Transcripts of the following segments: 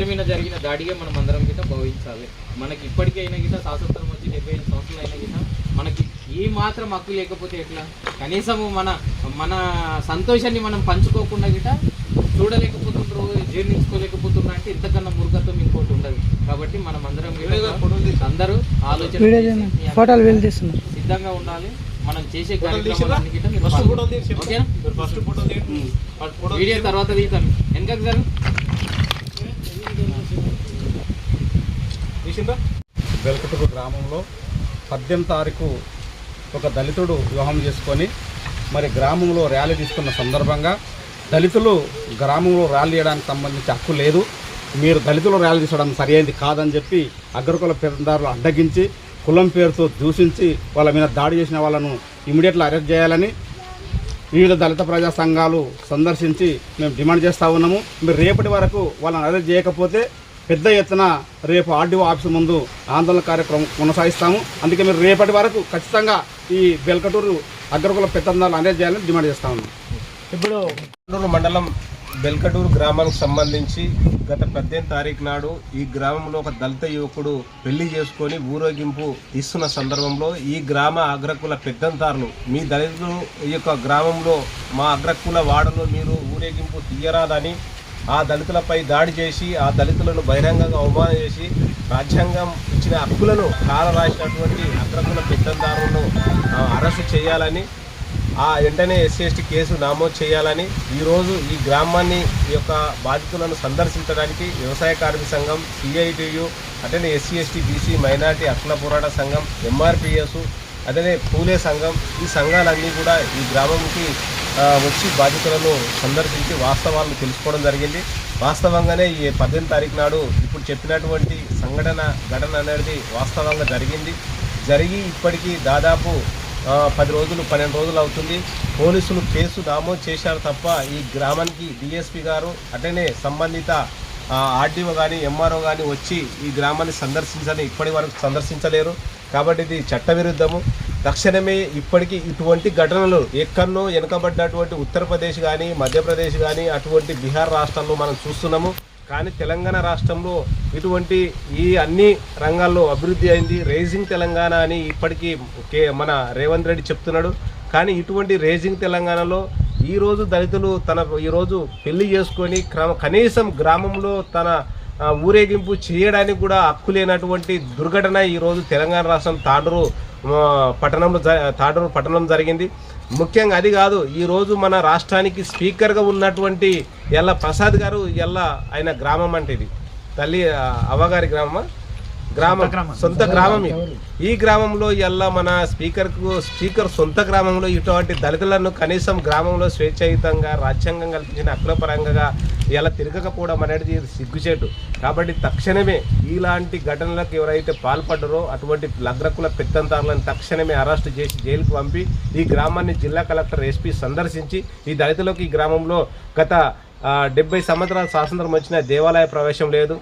దాడిగా మనం అందరం గిట్ట భావించాలి. మనకి ఇప్పటికైనా గిట్ట స్వాతంత్రం వచ్చి డెబ్బై ఐదు సంవత్సరాలు అయినా గిట్ట మనకి ఈ మాత్రం హక్కు లేకపోతే ఎట్లా? కనీసం మన మన సంతోషాన్ని మనం పంచుకోకుండా గిట్ట చూడలేకపోతుండ్రు జీర్ణించుకోలేకపోతున్నారు అంటే ఇంతకన్నా మురుగత్వం ఇంకోటి ఉండదు. కాబట్టి మనం అందరం అందరూ ఆలోచన అందరూ సిద్ధంగా ఉండాలి. మనం చేసే కార్యక్రమాలన్నీ ఓకేనా ఫస్ట్ ఫోటో తీయండి ఫస్ట్ ఫోటో వీడియో తర్వాత తీస్తాను వెనకకి సార్? తెలిసిందా వెలకటూరు గ్రామంలో పద్దెనిమిది తారీఖు ఒక దళితుడు వివాహం చేసుకొని మరి గ్రామంలో ర్యాలీ తీసుకున్న సందర్భంగా దళితులు గ్రామంలో ర్యాలీ చేయడానికి సంబంధించి హక్కు లేదు. మీరు దళితులు ర్యాలీ తీసడం సరైనది కాదని చెప్పి అగ్రకుల పేరుదారులు అడ్డగించి కులం పేరుతో దూషించి వాళ్ళ మీద దాడి చేసిన వాళ్ళను ఇమీడియట్గా అరెస్ట్ చేయాలని వివిధ దళిత ప్రజా సంఘాలు సందర్శించి మేము డిమాండ్ చేస్తూ ఉన్నాము. మీరు రేపటి వరకు వాళ్ళని అరెస్ట్ చేయకపోతే పెద్ద ఎత్తున రేపు ఆర్డీఓ ఆఫీస్ ముందు ఆందోళన కార్యక్రమం కొనసాగిస్తాము. అందుకే మీరు రేపటి వరకు ఖచ్చితంగా ఈ బెల్కటూరు అగ్రకుల పెత్తందాలు అరెస్ట్ చేయాలని డిమాండ్ చేస్తా ఉన్నాం. ఇప్పుడు మండలం బెల్కటూరు గ్రామానికి సంబంధించి గత పద్దెనిమిది తారీఖు నాడు ఈ గ్రామంలో ఒక దళిత యువకుడు పెళ్ళి చేసుకొని ఊరేగింపు తీస్తున్న సందర్భంలో ఈ గ్రామ అగ్రకుల పెద్దంతారులు మీ దళితులు ఈ యొక్క గ్రామంలో మా అగ్రకుల వాడలో మీరు ఊరేగింపు తీయరాదని ఆ దళితులపై దాడి చేసి ఆ దళితులను బహిరంగంగా అవమానం చేసి రాజ్యాంగం ఇచ్చిన హక్కులను కాలరాసినటువంటి అగ్రకుల పెద్దందారులను అరెస్టు చేయాలని ఆ వెంటనే ఎస్సీఎస్టీ కేసు నమోదు చేయాలని ఈరోజు ఈ గ్రామాన్ని ఈ యొక్క బాధితులను సందర్శించడానికి వ్యవసాయ కార్మిక సంఘం సిఐటియు అటనే ఎస్సీఎస్టీ బీసీ మైనార్టీ హక్కుల పోరాట సంఘం ఎంఆర్పిఎస్ అట్లనే పూలే సంఘం ఈ సంఘాలన్నీ కూడా ఈ గ్రామంకి వచ్చి బాధితులను సందర్శించి వాస్తవాలను తెలుసుకోవడం జరిగింది. వాస్తవంగానే ఈ పద్దెనిమిది తారీఖు నాడు ఇప్పుడు చెప్పినటువంటి సంఘటన ఘటన అనేది వాస్తవంగా జరిగింది. జరిగి ఇప్పటికీ దాదాపు పది రోజులు పన్నెండు రోజులు అవుతుంది. పోలీసులు కేసు నామోదు చేశారు తప్ప ఈ గ్రామానికి డిఎస్పి గారు అట్లనే సంబంధిత ఆర్డీఓ కానీ ఎంఆర్ఓ కానీ వచ్చి ఈ గ్రామాన్ని సందర్శించని ఇప్పటి వరకు సందర్శించలేరు. కాబట్టి ఇది చట్టవిరుద్ధము. తక్షణమే ఇప్పటికీ ఇటువంటి ఘటనలు ఎక్కడనో వెనుకబడ్డటువంటి ఉత్తరప్రదేశ్ కానీ మధ్యప్రదేశ్ కానీ అటువంటి బీహార్ రాష్ట్రాల్లో మనం చూస్తున్నాము. కానీ తెలంగాణ రాష్ట్రంలో ఇటువంటి ఈ అన్ని రంగాల్లో అభివృద్ధి అయింది. రేజింగ్ తెలంగాణ అని ఇప్పటికీ కే మన రేవంత్ రెడ్డి చెప్తున్నాడు. కానీ ఇటువంటి రేజింగ్ తెలంగాణలో ఈరోజు దళితులు తన ఈరోజు పెళ్ళి చేసుకొని క్రమ కనీసం గ్రామంలో తన ఊరేగింపు చేయడానికి కూడా హక్కు లేనటువంటి దుర్ఘటన ఈరోజు తెలంగాణ రాష్ట్రం తాండూరు పట్టణంలో జ- పట్టణం జరిగింది. ముఖ్యంగా అది కాదు ఈరోజు మన రాష్ట్రానికి స్పీకర్గా ఉన్నటువంటి ఎల్ల ప్రసాద్ గారు ఎల్ల ఆయన గ్రామం అంటే ఇది. తల్లి అవ్వగారి గ్రామమా? గ్రామం సొంత గ్రామం. ఈ గ్రామంలో ఎల్లా మన స్పీకర్కు స్పీకర్ సొంత గ్రామంలో ఇటువంటి దళితులను కనీసం గ్రామంలో స్వేచ్ఛాయుతంగా రాజ్యాంగం కల్పించిన అక్రపరంగా ఇలా తిరగకపోవడం అనేది సిగ్గుచేటు కాబట్టి తక్షణమే ఇలాంటి ఘటనలకు ఎవరైతే పాల్పడ్డారో అటువంటి లగ్రకుల పెత్తంతారులను తక్షణమే అరెస్ట్ చేసి జైలుకు పంపి ఈ గ్రామాన్ని జిల్లా కలెక్టర్ ఎస్పీ సందర్శించి ఈ దళితులకు ఈ గ్రామంలో గత డెబ్బై సంవత్సరాల స్వాతంత్రం వచ్చిన దేవాలయ ప్రవేశం లేదు.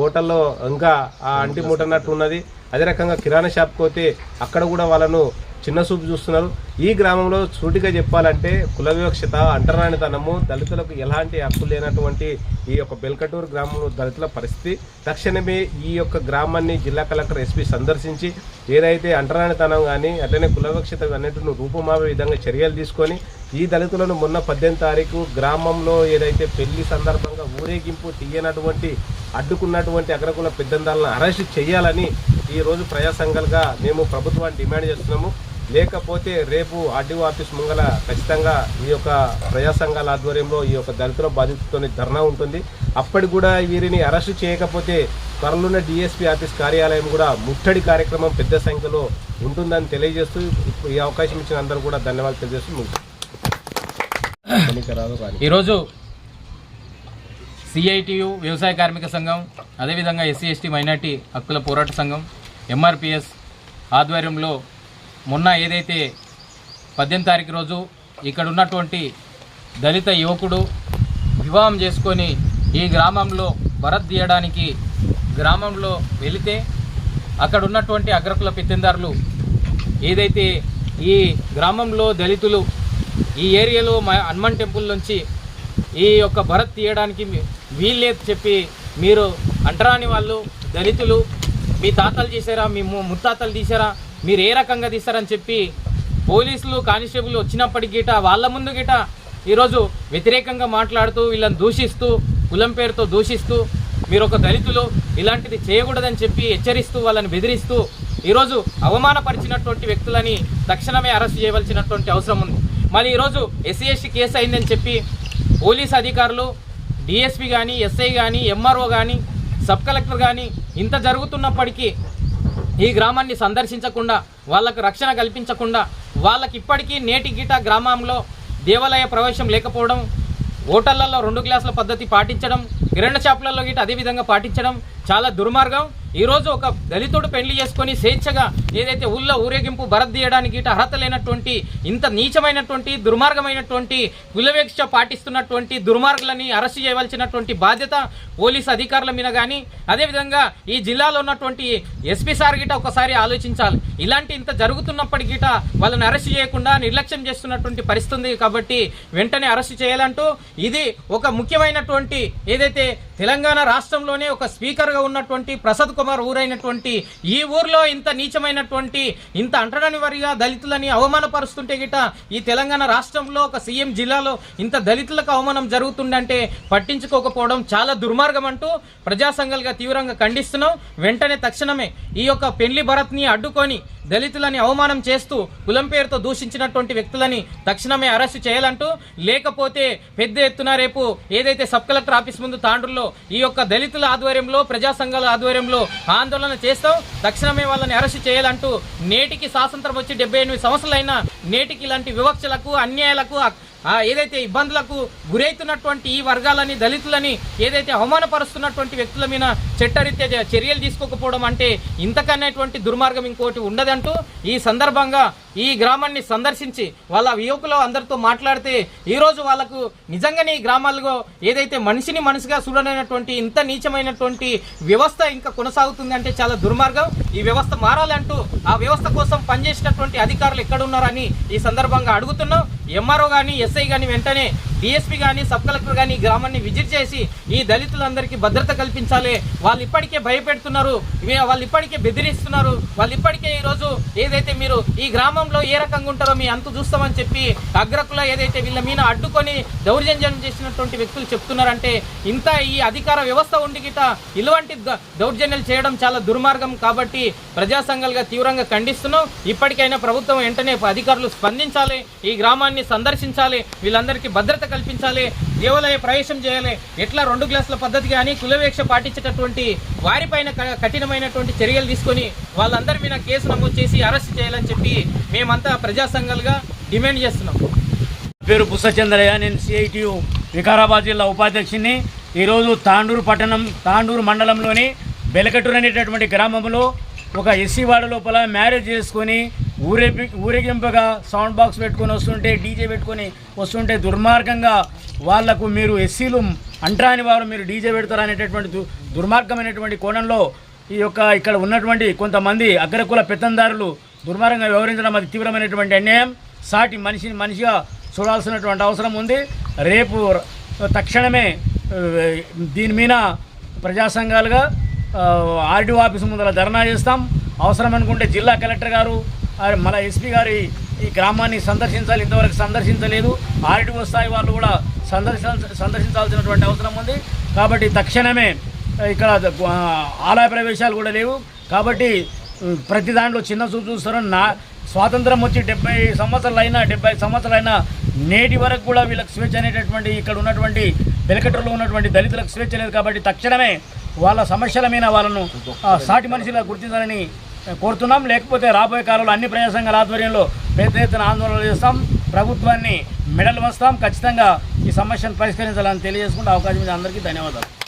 హోటల్లో ఇంకా ఆ అంటి మూటన్నట్టు ఉన్నది. అదే రకంగా కిరాణా షాప్కి పోతే అక్కడ కూడా వాళ్ళను చిన్న చూపు చూస్తున్నారు. ఈ గ్రామంలో సూటిగా చెప్పాలంటే కుల వివక్షత అంటరానితనము దళితులకు ఎలాంటి హక్కు లేనటువంటి ఈ యొక్క బెల్కటూరు గ్రామంలో దళితుల పరిస్థితి. తక్షణమే ఈ యొక్క గ్రామాన్ని జిల్లా కలెక్టర్ ఎస్పీ సందర్శించి ఏదైతే అంటరానితనం కానీ అట్లనే కుల అన్నింటిని రూపుమాపే విధంగా చర్యలు తీసుకొని ఈ దళితులను మొన్న పద్దెనిమిది తారీఖు గ్రామంలో ఏదైతే పెళ్ళి సందర్భంగా ఊరేగింపు తీయనటువంటి అడ్డుకున్నటువంటి అగ్రకుల పెద్దందాలను అరెస్ట్ చేయాలని ఈరోజు రోజు ప్రజా సంఘాలుగా మేము ప్రభుత్వాన్ని డిమాండ్ చేస్తున్నాము. లేకపోతే రేపు ఆర్డీఓ ఆఫీస్ ముంగల ఖచ్చితంగా ఈ యొక్క ప్రజా సంఘాల ఆధ్వర్యంలో ఈ యొక్క దళితుల బాధితులతో ధర్నా ఉంటుంది. అప్పటికి కూడా వీరిని అరెస్ట్ చేయకపోతే త్వరలోనే డిఎస్పీ ఆఫీస్ కార్యాలయం కూడా ముట్టడి కార్యక్రమం పెద్ద సంఖ్యలో ఉంటుందని తెలియజేస్తూ ఈ అవకాశం ఇచ్చిన అందరూ కూడా ధన్యవాదాలు తెలియజేస్తూ ఈరోజు సిఐటియు వ్యవసాయ కార్మిక సంఘం అదేవిధంగా ఎస్సీ ఎస్టీ మైనార్టీ హక్కుల పోరాట సంఘం ఎంఆర్పిఎస్ ఆధ్వర్యంలో మొన్న ఏదైతే పద్దెనిమిది తారీఖు రోజు ఇక్కడ ఉన్నటువంటి దళిత యువకుడు వివాహం చేసుకొని ఈ గ్రామంలో భరత్ తీయడానికి గ్రామంలో వెళితే అక్కడ ఉన్నటువంటి అగ్రకుల పెత్తందారులు ఏదైతే ఈ గ్రామంలో దళితులు ఈ ఏరియాలో మా హనుమాన్ టెంపుల్ నుంచి ఈ యొక్క భరత్ తీయడానికి మీ- వీల్లేదు చెప్పి మీరు అంటరాని వాళ్ళు దళితులు మీ తాతలు తీసారా మీ ముత్తాతలు తీసారా మీరు ఏ రకంగా తీస్తారని చెప్పి పోలీసులు కానిస్టేబుల్ వచ్చినప్పటికి గిట వాళ్ళ ముందు గిట ఈరోజు వ్యతిరేకంగా మాట్లాడుతూ వీళ్ళని దూషిస్తూ కులం పేరుతో దూషిస్తూ మీరు ఒక దళితులు ఇలాంటిది చేయకూడదని చెప్పి హెచ్చరిస్తూ వాళ్ళని బెదిరిస్తూ ఈరోజు అవమానపరిచినటువంటి వ్యక్తులని తక్షణమే అరెస్ట్ చేయవలసినటువంటి అవసరం ఉంది. మరి ఈరోజు ఎస్సీ ఎస్టీ కేసు అయిందని చెప్పి పోలీస్ అధికారులు డిఎస్పీ కానీ ఎస్ఐ కానీ ఎంఆర్ఓ కానీ సబ్ కలెక్టర్ కానీ ఇంత జరుగుతున్నప్పటికీ ఈ గ్రామాన్ని సందర్శించకుండా వాళ్ళకు రక్షణ కల్పించకుండా వాళ్ళకి ఇప్పటికీ నేటి గీట గ్రామంలో దేవాలయ ప్రవేశం లేకపోవడం హోటళ్ళలో రెండు గ్లాసుల పద్ధతి పాటించడం కిరణ షాపులలో గిట అదే విధంగా పాటించడం చాలా దుర్మార్గం. ఈరోజు ఒక దళితుడు పెళ్ళి చేసుకొని స్వేచ్ఛగా ఏదైతే ఊళ్ళో ఊరేగింపు భరత్ ఇటు గిట అర్హత లేనటువంటి ఇంత నీచమైనటువంటి దుర్మార్గమైనటువంటి కులవేక్ష పాటిస్తున్నటువంటి దుర్మార్గులని అరెస్ట్ చేయవలసినటువంటి బాధ్యత పోలీస్ అధికారుల మీద కానీ అదేవిధంగా ఈ జిల్లాలో ఉన్నటువంటి ఎస్పీ సార్ గిట ఒకసారి ఆలోచించాలి. ఇలాంటి ఇంత జరుగుతున్నప్పటికీ గిట వాళ్ళని అరెస్ట్ చేయకుండా నిర్లక్ష్యం చేస్తున్నటువంటి పరిస్థితి కాబట్టి వెంటనే అరెస్ట్ చేయాలంటూ ఇది ఒక ముఖ్యమైనటువంటి ఏదైతే తెలంగాణ రాష్ట్రంలోనే ఒక స్పీకర్గా ఉన్నటువంటి ప్రసాద్ కుమార్ ఊరైనటువంటి ఈ ఊర్లో ఇంత నీచమైన నీచమైనటువంటి ఇంత అంటరాని వారిగా దళితులని అవమానపరుస్తుంటే గిట ఈ తెలంగాణ రాష్ట్రంలో ఒక సీఎం జిల్లాలో ఇంత దళితులకు అవమానం జరుగుతుందంటే పట్టించుకోకపోవడం చాలా దుర్మార్గం అంటూ ప్రజా సంఘాలుగా తీవ్రంగా ఖండిస్తున్నాం. వెంటనే తక్షణమే ఈ యొక్క పెళ్ళి భరత్ని అడ్డుకొని దళితులని అవమానం చేస్తూ కులం పేరుతో దూషించినటువంటి వ్యక్తులని తక్షణమే అరెస్టు చేయాలంటూ లేకపోతే పెద్ద ఎత్తున రేపు ఏదైతే సబ్ కలెక్టర్ ఆఫీస్ ముందు తాండ్రుల్లో ఈ యొక్క దళితుల ఆధ్వర్యంలో ప్రజా సంఘాల ఆధ్వర్యంలో ఆందోళన చేస్తాం. తక్షణమే వాళ్ళని అరెస్టు చేయాలంటూ అంటూ నేటికి స్వాతంత్రం వచ్చి డెబ్బై ఎనిమిది సంవత్సరాలైనా నేటికి ఇలాంటి వివక్షలకు అన్యాయాలకు ఏదైతే ఇబ్బందులకు గురైతున్నటువంటి ఈ వర్గాలని దళితులని ఏదైతే అవమానపరుస్తున్నటువంటి వ్యక్తుల మీద చట్టరీత్యా చర్యలు తీసుకోకపోవడం అంటే ఇంతకనేటువంటి దుర్మార్గం ఇంకోటి ఉండదంటూ ఈ సందర్భంగా ఈ గ్రామాన్ని సందర్శించి వాళ్ళ యువకులు అందరితో మాట్లాడితే ఈరోజు వాళ్ళకు నిజంగానే ఈ గ్రామాల్లో ఏదైతే మనిషిని మనిషిగా చూడలేనటువంటి ఇంత నీచమైనటువంటి వ్యవస్థ ఇంకా కొనసాగుతుంది అంటే చాలా దుర్మార్గం. ఈ వ్యవస్థ మారాలంటూ ఆ వ్యవస్థ కోసం పనిచేసినటువంటి అధికారులు ఎక్కడున్నారని ఈ సందర్భంగా అడుగుతున్నాం. ఎంఆర్ఓ కానీ ఎస్ఐ కానీ వెంటనే డిఎస్పీ కానీ సబ్ కలెక్టర్ కానీ ఈ గ్రామాన్ని విజిట్ చేసి ఈ దళితులందరికీ భద్రత కల్పించాలి. వాళ్ళు ఇప్పటికే భయపెడుతున్నారు. వాళ్ళు ఇప్పటికే బెదిరిస్తున్నారు. వాళ్ళు ఇప్పటికే ఈరోజు ఏదైతే మీరు ఈ గ్రామంలో ఏ రకంగా ఉంటారో మీ అంతు చూస్తామని చెప్పి అగ్రకుల ఏదైతే వీళ్ళ మీద అడ్డుకొని దౌర్జన్యం చేసినటువంటి వ్యక్తులు చెప్తున్నారంటే ఇంత ఈ అధికార వ్యవస్థ ఉండి గిట ఇలాంటి ద- దౌర్జన్యాలు చేయడం చాలా దుర్మార్గం కాబట్టి ప్రజా సంఘాలుగా తీవ్రంగా ఖండిస్తున్నాం. ఇప్పటికైనా ప్రభుత్వం వెంటనే అధికారులు స్పందించాలి. ఈ గ్రామాన్ని సందర్శించాలి. వీళ్ళందరికీ భద్రత కల్పించాలి దేవాలయ ప్రవేశం చేయాలి. ఎట్లా రెండు గ్లాసుల పద్ధతి కానీ కులవేక్ష పాటించేటటువంటి వారిపైన క- కఠినమైనటువంటి చర్యలు తీసుకొని వాళ్ళందరి మీద కేసు నమోదు చేసి అరెస్ట్ చేయాలని చెప్పి మేమంతా ప్రజా సంఘాలుగా డిమాండ్ చేస్తున్నాం. పేరు పుస్తచంద్రయ్య నేను సిఐటియు వికారాబాద్ జిల్లా ఉపాధ్యక్షుని ఈరోజు తాండూరు పట్టణం తాండూరు మండలంలోని బెలకటూరు అనేటటువంటి గ్రామంలో ఒక ఎస్సీ వాడ లోపల మ్యారేజ్ చేసుకొని ఊరేపి ఊరేగింపుగా సౌండ్ బాక్స్ పెట్టుకొని వస్తుంటే డీజే పెట్టుకొని వస్తుంటే దుర్మార్గంగా వాళ్ళకు మీరు ఎస్సీలు అంటరాని వారు మీరు డీజే పెడతారు అనేటటువంటి దుర్మార్గమైనటువంటి కోణంలో ఈ యొక్క ఇక్కడ ఉన్నటువంటి కొంతమంది అగ్రకుల పెత్తందారులు దుర్మార్గంగా వ్యవహరించడం అది తీవ్రమైనటువంటి అన్యాయం. సాటి మనిషిని మనిషిగా చూడాల్సినటువంటి అవసరం ఉంది. రేపు తక్షణమే దీని మీద ప్రజా సంఘాలుగా ఆర్డీఓ ఆఫీసు ముందర ధర్నా చేస్తాం. అవసరం అనుకుంటే జిల్లా కలెక్టర్ గారు మన ఎస్పీ గారి ఈ గ్రామాన్ని సందర్శించాలి ఇంతవరకు సందర్శించలేదు. ఆరిటి స్థాయి వాళ్ళు కూడా సందర్శించ సందర్శించాల్సినటువంటి అవసరం ఉంది. కాబట్టి తక్షణమే ఇక్కడ ఆలయ ప్రవేశాలు కూడా లేవు. కాబట్టి ప్రతి దాంట్లో చిన్న చూపు చూస్తారు నా స్వాతంత్రం వచ్చి డెబ్బై సంవత్సరాలైనా డెబ్బై సంవత్సరాలైనా నేటి వరకు కూడా వీళ్ళకి స్వేచ్ఛ అనేటటువంటి ఇక్కడ ఉన్నటువంటి వెలకటలో ఉన్నటువంటి దళితులకు స్వేచ్ఛ లేదు. కాబట్టి తక్షణమే వాళ్ళ సమస్యల మీద వాళ్ళను సాటి మనిషిలా గుర్తించాలని కోరుతున్నాం. లేకపోతే రాబోయే కాలంలో అన్ని ప్రజా సంఘాల ఆధ్వర్యంలో పెద్ద ఎత్తున ఆందోళన చేస్తాం. ప్రభుత్వాన్ని మెడలు వస్తాం ఖచ్చితంగా ఈ సమస్యను పరిష్కరించాలని తెలియజేసుకుంటే అవకాశం మీద అందరికీ ధన్యవాదాలు.